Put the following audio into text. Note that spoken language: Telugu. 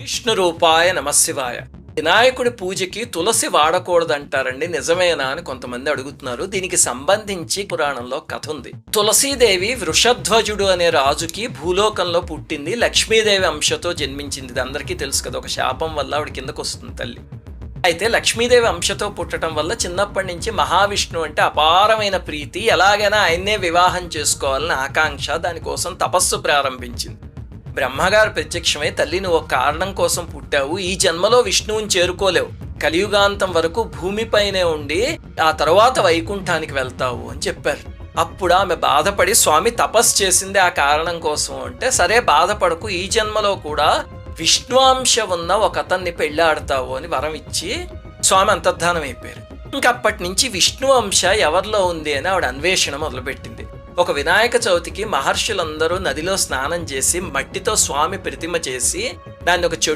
విష్ణు రూపాయ నమశివాయ వినాయకుడి పూజకి తులసి వాడకూడదంటారండి నిజమేనా అని కొంతమంది అడుగుతున్నారు. దీనికి సంబంధించి పురాణంలో కథ ఉంది. తులసీదేవి వృషధ్వజుడు అనే రాజుకి భూలోకంలో పుట్టింది లక్ష్మీదేవి అంశతో జన్మించింది. ఇది అందరికీ తెలుసు కదా ఒక శాపం వల్ల ఆవిడ కిందకు వస్తుంది తల్లి. అయితే లక్ష్మీదేవి అంశతో పుట్టడం వల్ల చిన్నప్పటి నుంచి మహావిష్ణు అంటే అపారమైన ప్రీతి. ఎలాగైనా ఆయన్నే వివాహం చేసుకోవాలని ఆకాంక్ష దానికోసం తపస్సు ప్రారంభించింది. బ్రహ్మగారు ప్రత్యక్షమై తల్లి నువ్వు ఒక కారణం కోసం పుట్టావు. ఈ జన్మలో విష్ణువుని చేరుకోలేవు. కలియుగాంతం వరకు భూమిపైనే ఉండి ఆ తర్వాత వైకుంఠానికి వెళ్తావు అని చెప్పారు. అప్పుడు ఆమె బాధపడి స్వామి తపస్సు చేసింది ఆ కారణం కోసం అంటే సరే బాధపడకు. ఈ జన్మలో కూడా విష్ణువాంశ ఉన్న ఒక అతన్ని పెళ్ళాడతావు అని వరం ఇచ్చి స్వామి అంతర్ధానం అయిపోయారు ఇంకప్పటి నుంచి విష్ణు అంశ ఎవరిలో ఉంది అని ఆవిడ అన్వేషణ మొదలుపెట్టింది. ఒక వినాయక చవితికి మహర్షులందరూ నదిలో స్నానం చేసి మట్టితో స్వామి ప్రతిమ చేసి దాన్ని ఒక చెట్టు